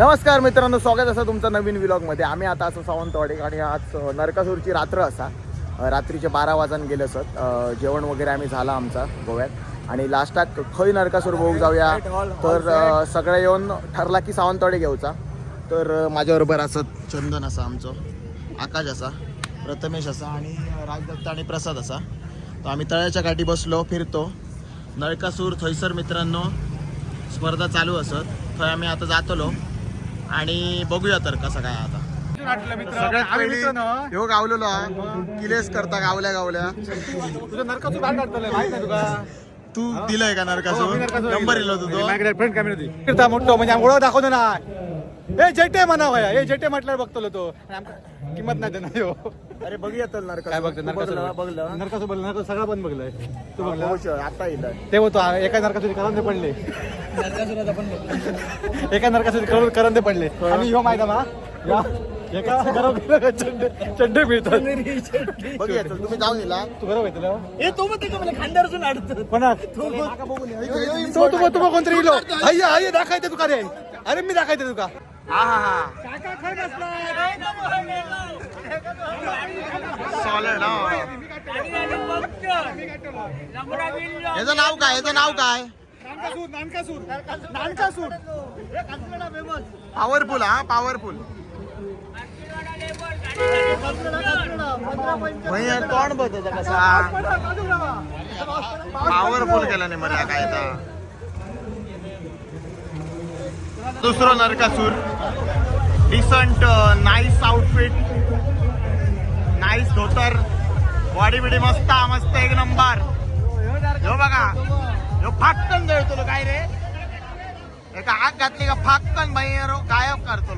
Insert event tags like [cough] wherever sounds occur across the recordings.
नमस्कार मित्रांनो स्वागत असं तुमचं नवीन व्लॉगमध्ये आम्ही आता असं सावंतवाडी आणि आज नरकासूरची रात्र असा. रात्रीचे बारा वाजून गेले असत. जेवण वगैरे आम्ही झाला आमचा गोव्यात. आणि लास्टाक खंय नरकासूर बघूक जाऊया. तर अ, येऊन ठरला की सावंतवाडी घेऊचा. तर माझ्याबरोबर असं चंदन असा आमचं आकाश असा प्रथमेश असा आणि राजदत्त आणि प्रसाद असा. तर आम्ही तळ्याच्या गाठी बसलो फिरतो. नरकासूर थंयसर मित्रांनो स्पर्धा चालू असत. थंय आम्ही आता जातलो. आणि बघूया तर कसं काय आता. सगळ्यात पहिली ह्यो गावलेलो हा. किलेस करता गावल्या गावल्या. तुझं काढतलंय माहीत नाही तुका. तू दिलंय का नरकासूर नंबर दिलो तू. तो फ्रेंड कॅमेरा होती फिरता मोठं म्हणजे आम्ही ओळख दाखवतो ना. ए जेटे म्हणा भया ए जेटे म्हटल्यावर बघतो तो. आणि आमका किंमत नाही देणार हो. अरे बघूया तर नरकासूर काय बघतो तू बघलं नरकासूर बघलं. नरकासूर बघलं नरकासूर सगळं पण बघलंय. तू बघलं. हो, आता येईल. ते होतो एका नरकासूर करंदे पडले. एका नरकासूर करून करंदे पडले. आणि ह्यो माहिती मा या. एका घरावर चड्डे चड्डे मिळतात. बघूया तुम्ही जाऊन येला. तू बरोबर येतलं ए तो मग त्याच्या खांद्यावरून अडत? कोणा? तो तू तू कोणतरी इलो. अय्या अय्या दाखायचं तुका रे. अरे मी दाखायचं तुका. हा हा हा. सॉलिड याचं नाव काय? याचं नाव काय? पॉवरफुल हा पॉवरफुल तोंड बघ त्याचा कसा? पॉवरफुल केला नाही मला काय तर. दुसरं Narakasur. Decent nice outfit nice धोतर बॉडी बिडी मस्त मस्त एक नंबर हो बघा. ह्यो फाटकन जळतो काय रे? एका हात घातली का फाटकन भैया गायब करतो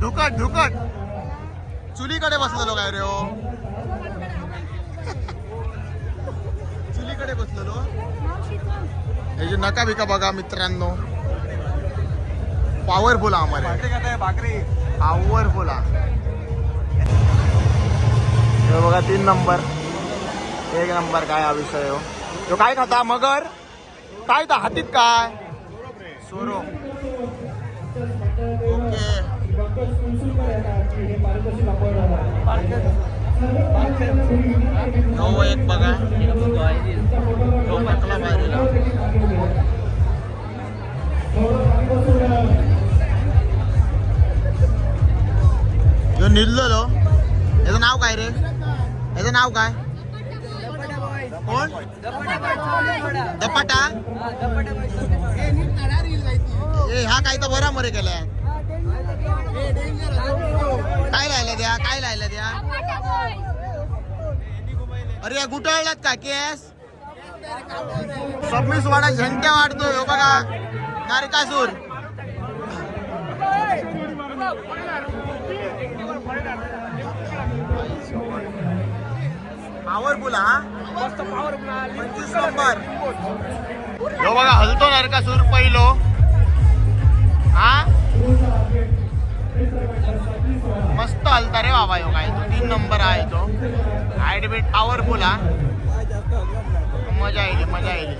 ढुकट ढुकट चुलीकडे बसलेलो काय रे हो? [laughs] चुलीकडे बसलेलो. हे जे नका बिका बघा मित्रांनो. पॉवरफुल आम्हाला पॉवरफुल हे बघा तीन नंबर. एक नंबर काय हा विषय हो. तो काय खाता मगर? काय तर हातीत काय? सोरो हो एक बघा. तो टाकला बाहेरला याचं नाव काय रे? याचं नाव काय? कोण? दपाटा? ए हा काय तर बरा मरे केलाय. काय लायला द्या काय लायला द्या अरे या गुटाळल्यात का केस? सबमिस वाडा झंट्या वाढतोय हो बघा. नारकासूर पॉवरफुल हा? पंचवीस नंबर हो बघा हलतो नारकासूर नंबर आहे तो. ॲडमिट पॉवरफुल हा मजा येईल मजा येईल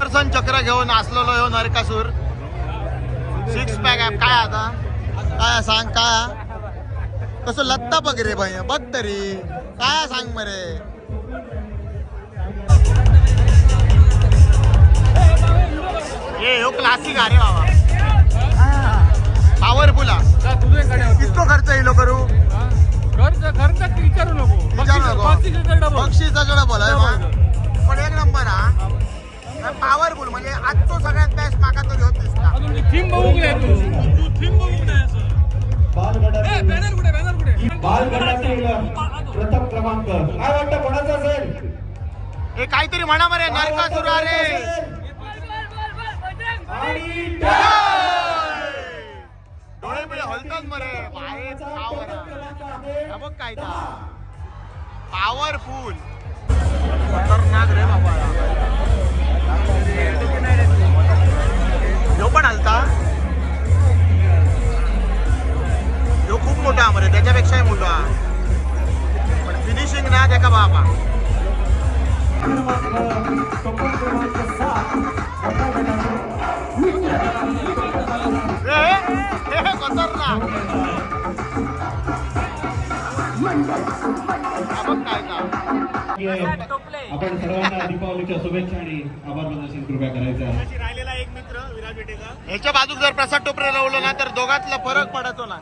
दर्शन चक्र घेऊन असलेलो ह्यो हो नरकासूर. सिक्स पॅक आहे. काय आता? काय सांग काय कसं लत्ता बघ रे भाई. बघ तरी. काय सांग मरे? हे ह्यो क्लासिक अरे बाबा. पॉवरफुल हा कितको खर्च येईल हो करू? खर्च बक्षीचा जरा बोलाय पण एक नंबर हा. पॉवरफुल म्हणजे आजचो सगळ्यात बेस्ट माका तरी होत दिसता अजून ती थीम बघू नये तू. तू थीम बघू नये असं. ए, बॅनर कुठे बॅनर कुठे? प्रथम क्रमांक. काय वाटतं कोणाचा असेल? हे काहीतरी म्हणा मरे नरकासुर अरे डोळे बिळे हलतात मरे बाहेर बघ काय पॉवरफुल. खतरनाक रे बाबा. ह्यो पण हलता ह्यो खूप मोठा मरे त्याच्यापेक्षाही मोठा. पण फिनिशिंग ना त्याका बाबा. खतरनाक. आपण सर्वांना दीपावलीच्या शुभेच्छा आणि आभार प्रदर्शन कृपया करायचं आहे. ह्याच्या बाजूक जर प्रसाद टोपरे लावलं ना तर दोघातला फरक पडतो ना.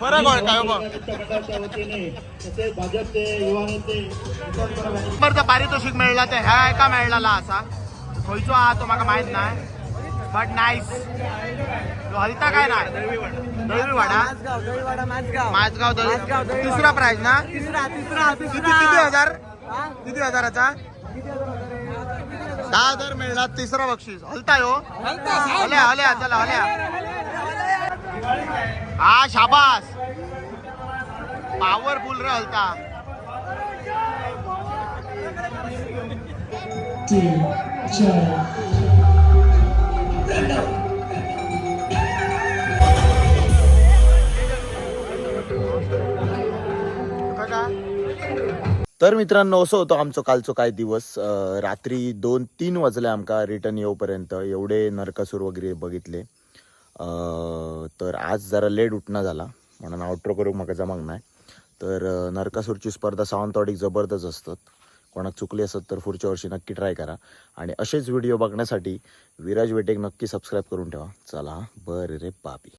फरक होय काय हो वतीने तसेच भाजपचे युवा नेते पारितोषिक मिळला तर ह्या एका मेळला असा. खंयचो हा तो म्हाका माहीत नाही. बट नाईस हलता काय नाही दळवी वाडा माझगाव दळवी दुसरा प्राइज ना? किती किती हजार? किती हजाराचा? दहा हजार मिळला तिसरा बक्षीस. हलता हो हल्या हल्या चला हल्या. हा शाबास. पॉवरफुल रे हलता. तर मित्रांनो असं होतं आमचं कालचो काय दिवस? रात्री दोन तीन वाजले आमका रिटर्न येऊपर्यंत. एवढे नरकासूर वगैरे बघितले. तर आज जरा लेट उठणं झाला. म्हणून आउट्रो करूक म्हाका जमक नाही तर नरकासूरची स्पर्धा सावंतवाडीक जबरदस्त असतात. कोणाक चुकली असत तर पुढच्या वर्षी नक्की ट्राय करा. आणि असेच व्हिडिओ बघण्यासाठी विराज वेटेक नक्की सबस्क्राईब करून ठेवा. चला बरं रे बाबी